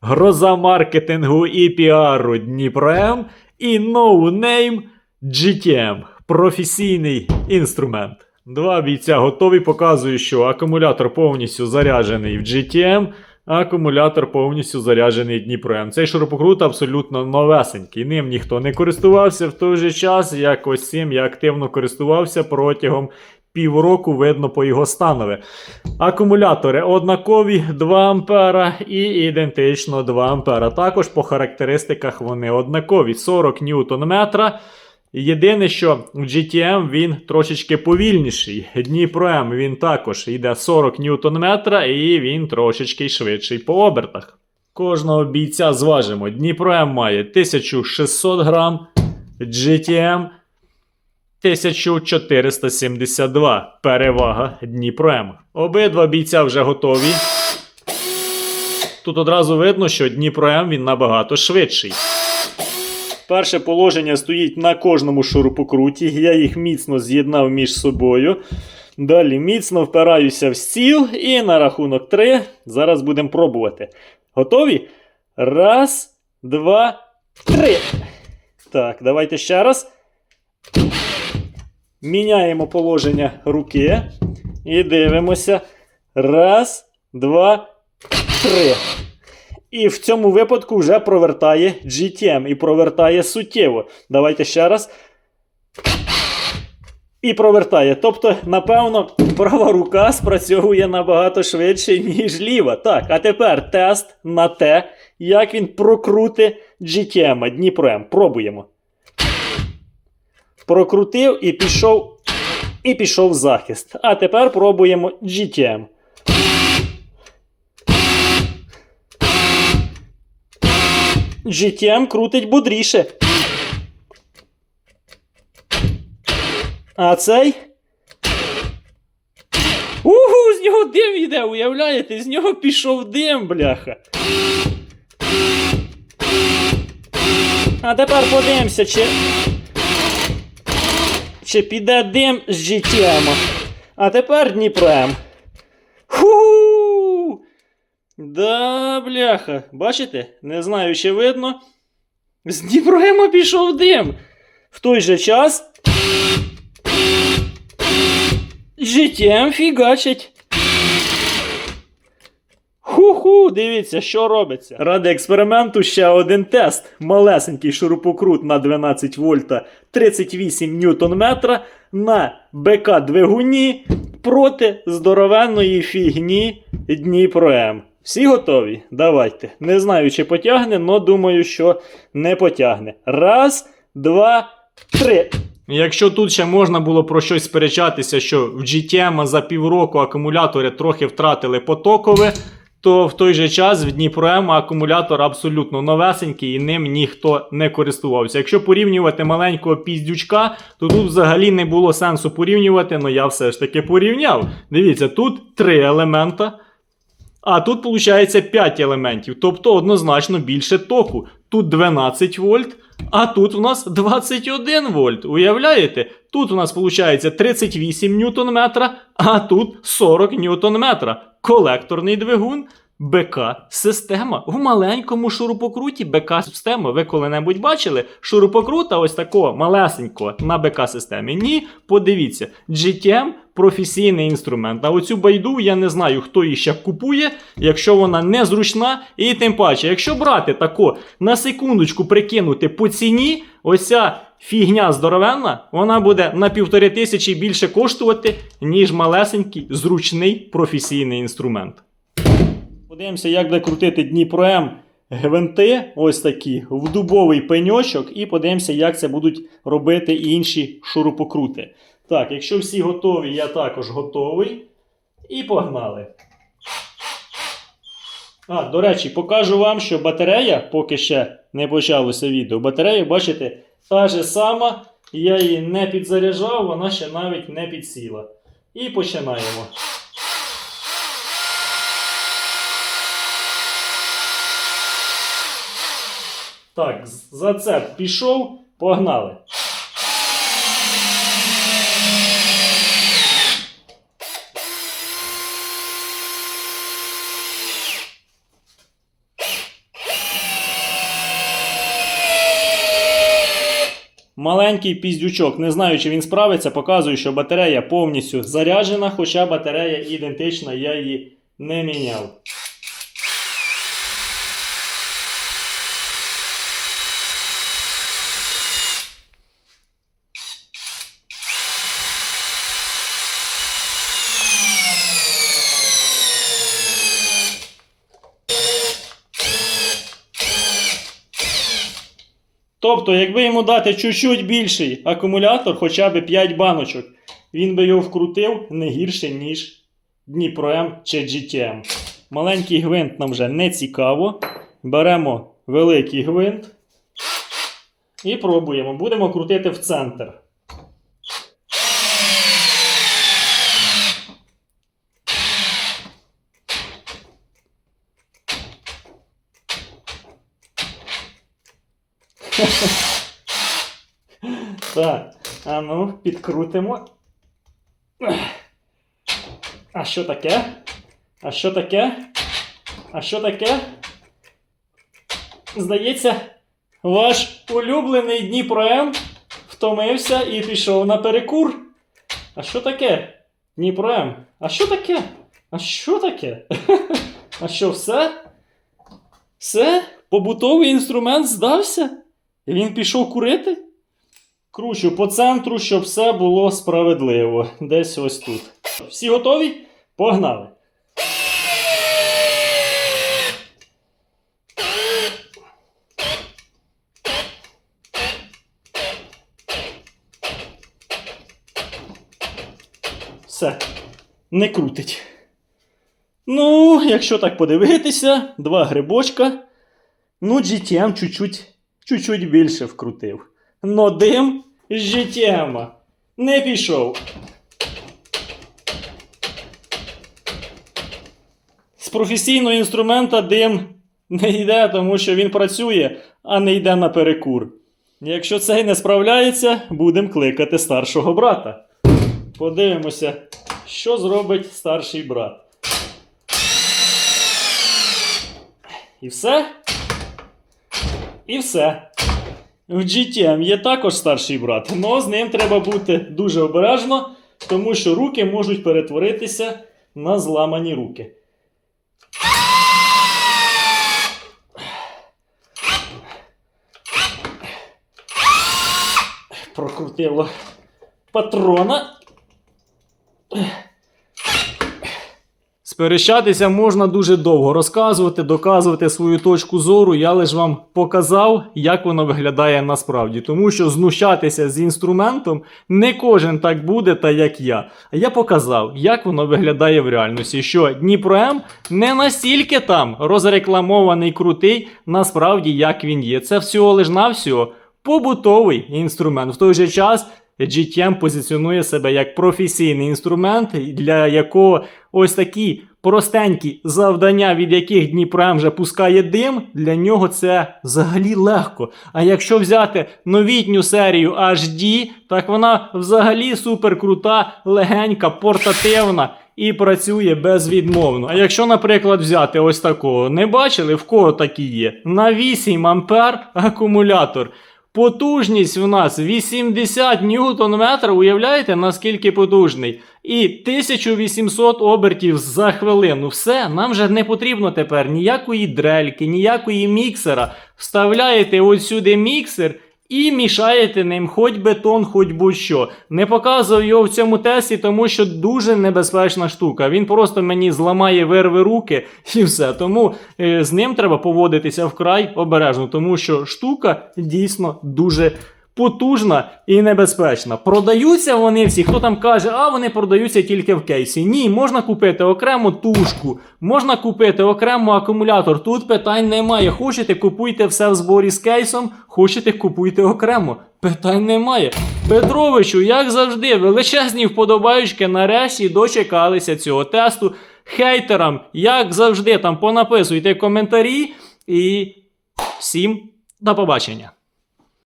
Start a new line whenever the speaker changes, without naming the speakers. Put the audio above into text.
Гроза маркетингу і піару Дніпром і No Name GTM. Професійний інструмент. Два бійця готові. Показую, що акумулятор повністю заряджений в GTM, а акумулятор повністю заряджений Дніпром. Цей шурупокрут абсолютно новесенький. Ним ніхто не користувався в той же час, як ось цим я активно користувався протягом півроку, видно по його станові. Акумулятори однакові 2 ампера і ідентично 2 ампера. Також по характеристиках вони однакові 40 ньютон метра. Єдине, що в GTM він трошечки повільніший. Дніпро М він також йде 40 ньютон метра і він трошечки швидший по обертах. Кожного бійця зважимо. Дніпро М має 1600 грам, GTM 1472. Перевага Дніпро М. Обидва бійця вже готові. Тут одразу видно, що Дніпро М він набагато швидший. Перше положення стоїть на кожному шурупокруті. Я їх міцно з'єднав між собою. Далі міцно впираюся в стіл і на рахунок 3. Зараз будемо пробувати. Готові? Раз, два, три. Так, давайте ще раз. Міняємо положення руки. І дивимося. Раз, два, три. І в цьому випадку вже провертає GTM і провертає суттєво. Давайте ще раз. І провертає. Тобто, напевно, права рука спрацьовує набагато швидше, ніж ліва. Так, а тепер тест на те, як він прокрути GTM, Дніпро М. Пробуємо. Прокрутив і пішов. І пішов в захист. А тепер пробуємо GTM. GTM крутить бодріше. А цей. Угу, з нього дим йде, уявляєте? З нього пішов дим, бляха. А тепер подивимося, чи. Чи піде дим з життям? А тепер Дніпрем. Ху! Да, бляха. Бачите? Не знаю, чи видно. З Дніпроема пішов дим. В той же час. Життям фігачить. Дивіться, що робиться. Ради експерименту ще один тест. Малесенький шурупокрут на 12 вольта 38 ньютон метра на БК двигуні проти здоровенної фігні Дніпро М. Всі готові? Давайте. Не знаю, чи потягне, але думаю, що не потягне. Раз, два, три. Якщо тут ще можна було про щось сперечатися, що в GTM за півроку акумулятори трохи втратили потокове, то в той же час в Дніпроема акумулятор абсолютно новесенький і ним ніхто не користувався. Якщо порівнювати маленького піздючка, то тут взагалі не було сенсу порівнювати, але я все ж таки порівняв. Дивіться, тут три елемента. А тут, виходить, 5 елементів, тобто однозначно більше току. Тут 12 вольт, а тут у нас 21 вольт. Уявляєте? Тут у нас виходить 38 ньютон метра, а тут 40 ньютон метра. Колекторний двигун. БК-система. В маленькому шурупокруті БК-система. Ви коли-небудь бачили шурупокрута ось такого малесенького на БК-системі? Ні, подивіться. GTM професійний інструмент. А оцю байду я не знаю, хто її ще купує, якщо вона незручна. І тим паче, якщо брати тако на секундочку прикинути по ціні, ось ця фігня здоровенна, вона буде на півтори тисячі більше коштувати, ніж малесенький зручний професійний інструмент. Подивимося, як буде крутити Дніпро М гвинти, ось такі, в дубовий пеньочок, і подивимося, як це будуть робити інші шурупокрути. Так, якщо всі готові, я також готовий. І погнали. А, до речі, покажу вам, що батарея, поки ще не почалося відео, батарея, бачите, та же сама. Я її не підзаряджав, вона ще навіть не підсіла. І починаємо. Так, за це пішов, погнали. Маленький піздючок. Не знаю, чи він справиться, показую, що батарея повністю заряджена, хоча батарея ідентична, я її не міняв. Тобто, якби йому дати чуть-чуть більший акумулятор, хоча б 5 баночок, він би його вкрутив не гірше, ніж Дніпро М чи GTM. Маленький гвинт нам вже не цікаво. Беремо великий гвинт і пробуємо. Будемо крутити в центр. Так, а ну, підкрутимо. А що таке? А що таке? А що таке? Здається, ваш улюблений Дніпро М втомився і пішов на перекур. А що таке? Дніпро М? А що таке? А що таке? А що, все? Все? Побутовий інструмент здався? І він пішов курити? Кручу по центру, щоб все було справедливо. Десь ось тут. Всі готові? Погнали! Все, не крутить. Ну, якщо так подивитися, два грибочка. Ну, GTM чуть-чуть, чуть-чуть більше вкрутив. Но дим з GTM не пішов. З професійного інструмента дим не йде, тому що він працює, а не йде на перекур. Якщо цей не справляється, будемо кликати старшого брата. Подивимося, що зробить старший брат. І все. І все. В GTM є також старший брат, але з ним треба бути дуже обережно, тому що руки можуть перетворитися на зламані руки. Прокрутило патрона. Сперещатися можна дуже довго розказувати, доказувати свою точку зору. Я лише вам показав, як воно виглядає насправді. Тому що знущатися з інструментом не кожен так буде, та як я. А я показав, як воно виглядає в реальності. Що Дніпро М не настільки там розрекламований крутий, насправді як він є. Це всього лиш навсього побутовий інструмент. В той же час. GTM позиціонує себе як професійний інструмент, для якого ось такі простенькі завдання, від яких Дніпро М вже пускає дим, для нього це взагалі легко. А якщо взяти новітню серію HD, так вона взагалі супер крута, легенька, портативна. І працює безвідмовно. А якщо, наприклад, взяти ось такого, не бачили, в кого такі є? На 8 ампер акумулятор. Потужність у нас 80 ньютон метр, уявляєте, наскільки потужний? І 1800 обертів за хвилину. Все, нам же не потрібно тепер ніякої дрельки, ніякої міксера. Вставляєте от сюди міксер і мішаєте ним хоч бетон, хоч будь-що. Не показував його в цьому тесті, тому що дуже небезпечна штука. Він просто мені зламає вирви руки і все. Тому е, з ним треба поводитися вкрай обережно, тому що штука дійсно дуже. Потужна і небезпечна. Продаються вони всі. Хто там каже, а вони продаються тільки в кейсі. Ні, можна купити окремо тушку, можна купити окремо акумулятор. Тут питань немає. Хочете, купуйте все в зборі з кейсом, хочете, купуйте окремо. Питань немає. Петровичу, як завжди, величезні вподобаючки нарешті дочекалися цього тесту. Хейтерам, як завжди, там понаписуйте коментарі і всім до побачення.